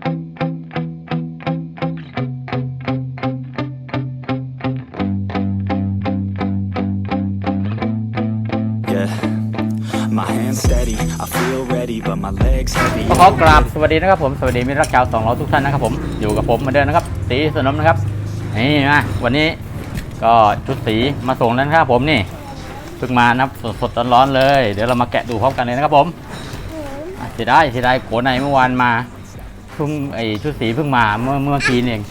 My hands steady, I feel ready, but my legs heavy. ขอกราบสวัสดีนะครับผมสวัสดีมิตรรักชาวสองล้อทุกท่านนะครับผมอยู่กับผมเหมือนเดิมนะครับ สีสนมนะครับนี่นะวันนี้ก็ชุดสีมาส่งแล้วนะครับผมนี่เพิ่งมานะครับสดๆร้อนๆเลย เดี๋ยวเรามาแกะดูพร้อมกันเลยนะครับผมเสียดายเสียดายโขนในเมื่อวานมา เพิ่งไอชุดสีเพิ่งมาเมื่อเมื่อกี้นี่เอง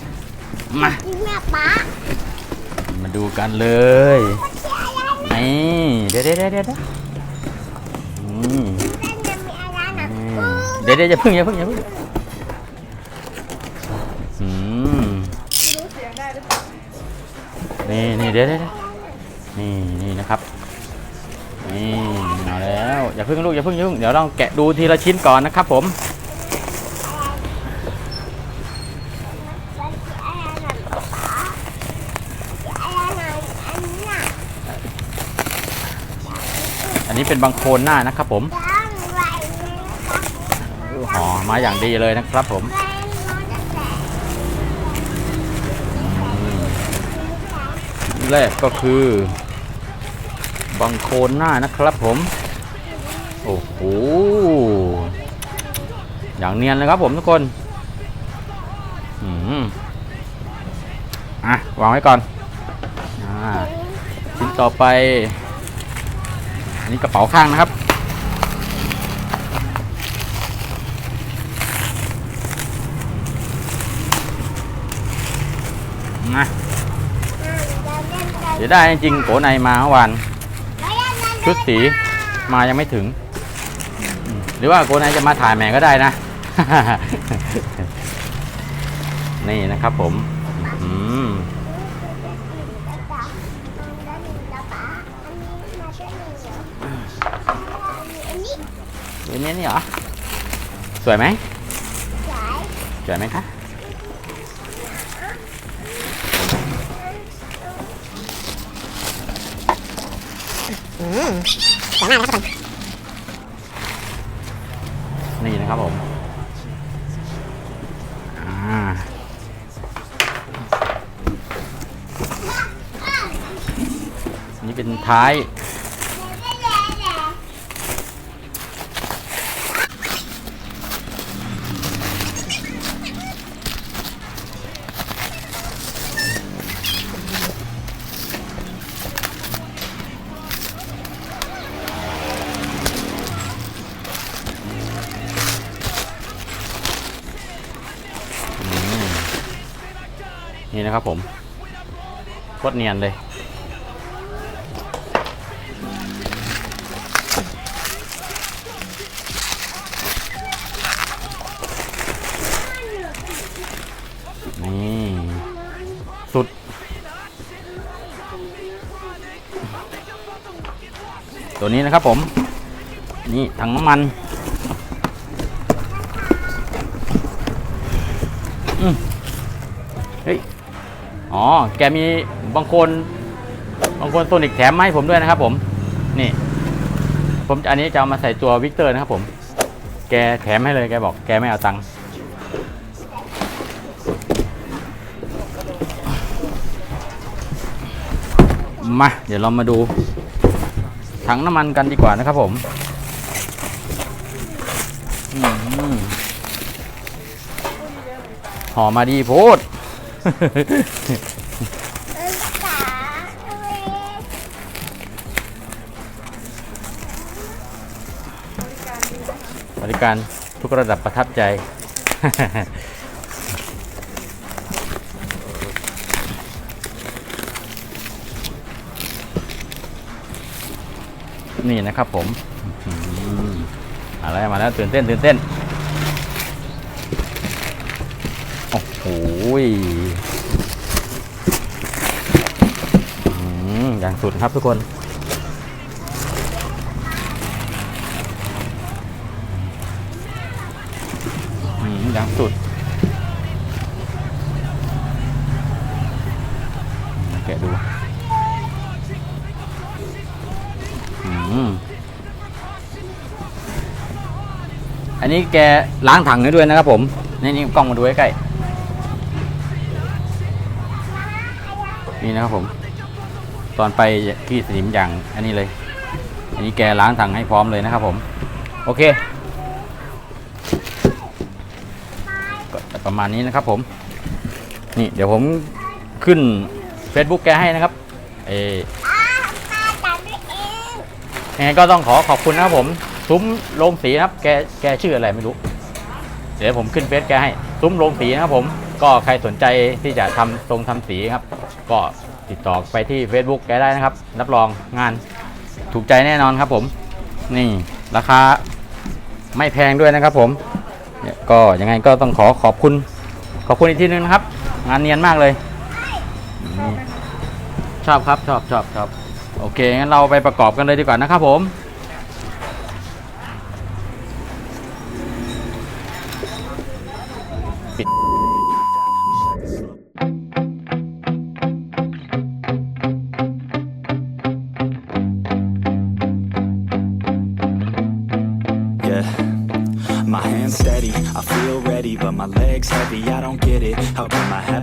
มาจริงแม่ป๊ามาดูกันเลยนี่เดี๋ยวเดี๋ยวเดี๋ยวเดี๋ยวอืมเล่นยังมีอะไรนะอืมเดี๋ยวเดี๋ยวอย่าเพึ่งอย่าเพึ่งอย่าเพึ่งอืมนี่นี่เดี๋ยวเดี๋ยวเดี๋ยวนี่นี่นะครับนี่เอาแล้วอย่าเพึ่งลูกอย่าเพึ่งอย่าเพึ่งเดี๋ยวเราแกะดูทีละชิ้นก่อนนะครับผม อะไรนะป๊าอะไรนะอันนี้น่ะ อั นี้เป็นบางโคลนหน้านะครับผมห่อมาอย่างดีเลยนะครับผมแรกก็คือบังโคลนหน้านะครับผม โอ้โห อย่างเนียนเลยครับผมทุกคนอืมอะ วางไว้ก่อน อ่าชิ้นต่อไป อันนี้กระเป๋าข้างนะครับนะเดี๋ยวได้จริงโกในมาเมื่อวานชุดสีมายังไม่ถึง หรือว่าโกในจะมาถ่ายแหม่ก็ได้นะ นี่นะครับผม อืม เดี๋ยวนี้นี่เหรอ สวยไหมสวยไหมคะอืมสวยมากนี่นะครับผมอ่านี่เป็นท้าย นะครับผมโคตรเนียนเลย นี่ สุด ตัวนี้นะครับผม นี่ถังน้ำมันอืมเฮ้ย อ๋อ แกมีบางคนบางคนโซนิกแถมมาให้ผมด้วยนะครับ ผม นี่ ผมอันนี้จะเอามาใส่ตัววิกเตอร์นะครับผม แกแถมให้เลยแกบอก แกไม่เอาตังค์มา เดี๋ยวเรามาดู ถังน้ำมันกันดีกว่านะครับผมอืมห่อมาดีโพด บริการทุกระดับประทับใจ นี่นะครับผมอืมมาแล้วมาแล้วตื่นเต้นตื่นเต้น โอ้ โหยอย่างสุดครับทุกคนอย่างสุดแกะดูอันนี้แกล้างถังให้ด้วยนะครับผม นี่นี่กล้องมาดูใใกล้ นี่นะครับผม ตอนไปที่สนิมอย่างอันนี้เลย อันนี้แกล้างถังให้พร้อมเลยนะครับผม โอเคก็ประมาณนี้นะครับผม นี่เดี๋ยวผมขึ้น Facebook แกให้นะครับ เออยังไงก็ต้องขอขอบคุณนะครับผมซุ้มโรงสีนะครับ แกแกชื่ออะไรไม่รู้ เดี๋ยวผมขึ้นเฟซแกให้ซุ้มโรงสีนะครับผม ก็ใครสนใจที่จะทำทรงทำสีครับ ก็ติดต่อไปที่ Facebook แกได้นะครับ รับรองงานถูกใจแน่นอนครับผม นี่ราคาไม่แพงด้วยนะครับผม ก็ยังไงก็ต้องขอขอบคุณ ขอบคุณอีกทีนึงนะครับ งานเนียนมากเลย ชอบครับชอบชอบชอบโอเคงั้นเราไปประกอบกันเลยดีกว่านะครับผม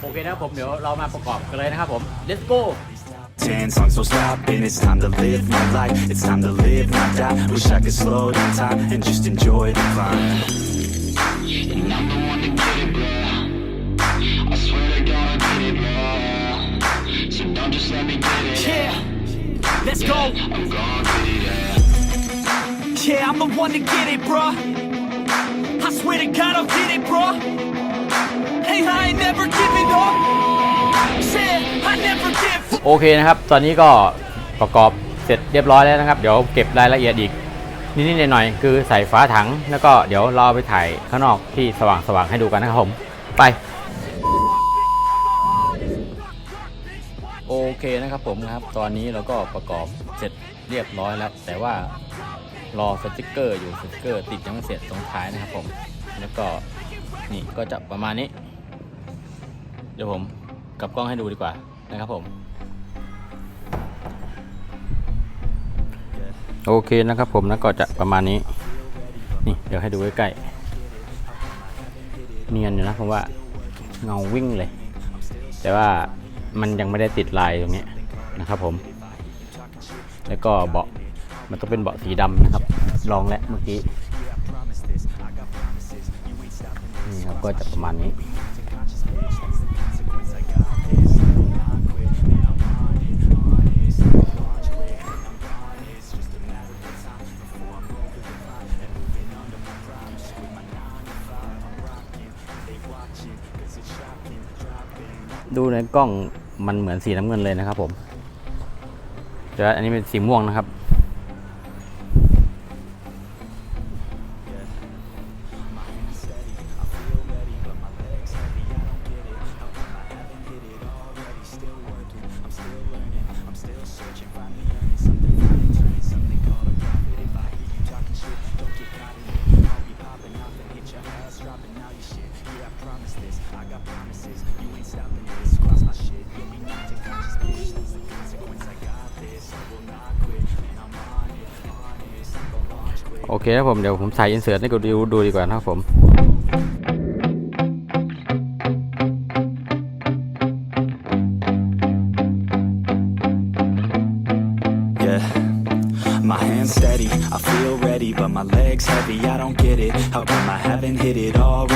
โอเคนะครับผมเดี๋ยวเรามาประกอบกันเลยนะครับผม let's go Ten songs, so stop and it's time to live my life. It's time to live, not die. Wish I could slow down time and just enjoy the climb. And I'm the one to get it, bro. I swear to God, I did it, bro. So don't just let me get it. Yeah, let's go. I'm gonna get it, yeah. Yeah, I'm the one to get it, bruh. I swear to God, I'll get it, bruh. Hey, I never giving up. Yeah, I never give โอเคนะครับ ตอนนี้ก็ประกอบเสร็จเรียบร้อยแล้วนะครับ เดี๋ยวเก็บรายละเอียดอีกนิดๆหน่อยๆคือใส่ฝาถัง แล้วก็เดี๋ยวเราเอไปถ่ายข้างนอกที่สว่างๆให้ดูกันนะครับผมไป โอเคนะครับผมนะครับ ตอนนี้เราก็ประกอบเสร็จเรียบร้อยแล้ว แต่ว่ารอสติกเกอร์อยู่สติกเกอร์ติดยังไม่เสร็จตรงท้ายนะครับผม แล้วก็ นี่ก็จะประมาณนี้ เดี๋ยวผมกลับกล้องให้ดูดีกว่านะครับผมโอเคนะครับผมนะก็จะประมาณนี้ นี่เดี๋ยวให้ดูใกล้ๆเนียนอยู่นะผมว่าเงาวิ่งเลย แต่ว่ามันยังไม่ได้ติดลายตรงนี้นะครับผม แล้วก็เบาะมันต้องเป็นเบาะสีดำนะครับ ลองแล้วเมื่อกี้ นี่ครับก็จะประมาณนี้ดูในกล้องมันเหมือนสีน้ำเงินเลยนะครับผมแต่อันนี้เป็นสีม่วงนะครับ เคครับผมเดี๋ยวผมใส่อินเสิร์ตให้กูดูดูดีกว่านะครับผม Yeah. My hands steady, I feel ready, but my legs heavy. I don't get it. How come I haven't hit it already?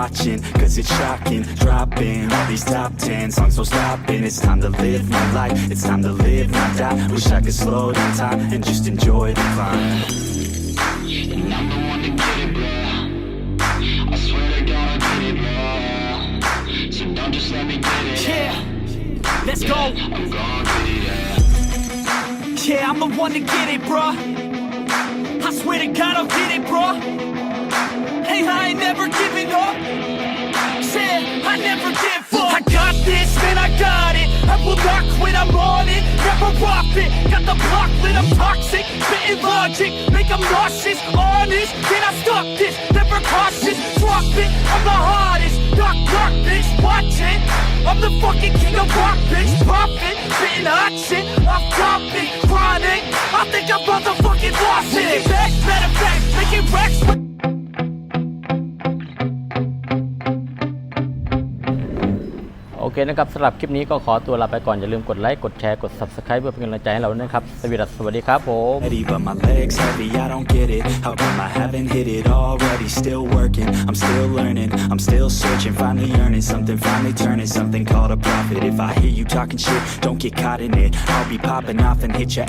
watching, cause it's shocking. Dropping all these top 10 songs, so stopping. It's time to live my life, it's time to live, not die. Wish I could slow down time and just enjoy the climb. And I'm the one to get it, bro. I swear to God, I get it, bro. So don't just let me get it. Yeah, let's go. Yeah, I'm the one to get it, bruh. I swear to God, I'll get it, bruh. Hey, I ain't never giving up. Said I never give up. I got this, man, I got it. I will not quit, I'm on it. Never off it. Got the block lit, I'm toxic. Spitting logic, make them nauseous. Honest, can I stop this? Never cautious, drop it. I'm the hardest. Knock, knock, bitch, watch it. I'm the fucking king of rock, bitch. Profit, spitting hot shit. Off topic, chronic. I think I'm motherfucking lost it. Back, matter of fact, making racks. โอเคนะครับสำหรับคลิปนี้ก็ขอตัวลาไปก่อน อย่าลืมกดไลค์ กดแชร์ กด Subscribe เพื่อเป็นกำลังใจให้เราด้วยนะครับ สวัสดีสวัสดีครับผม Ready, but my legs heavy, I don't get it. How come I haven't hit it already? Still working, I'm still learning, I'm still searching, finally earning something, finally turning something called a profit. If I hear you talking shit, don't get caught in it. I'll be popping off and hit your.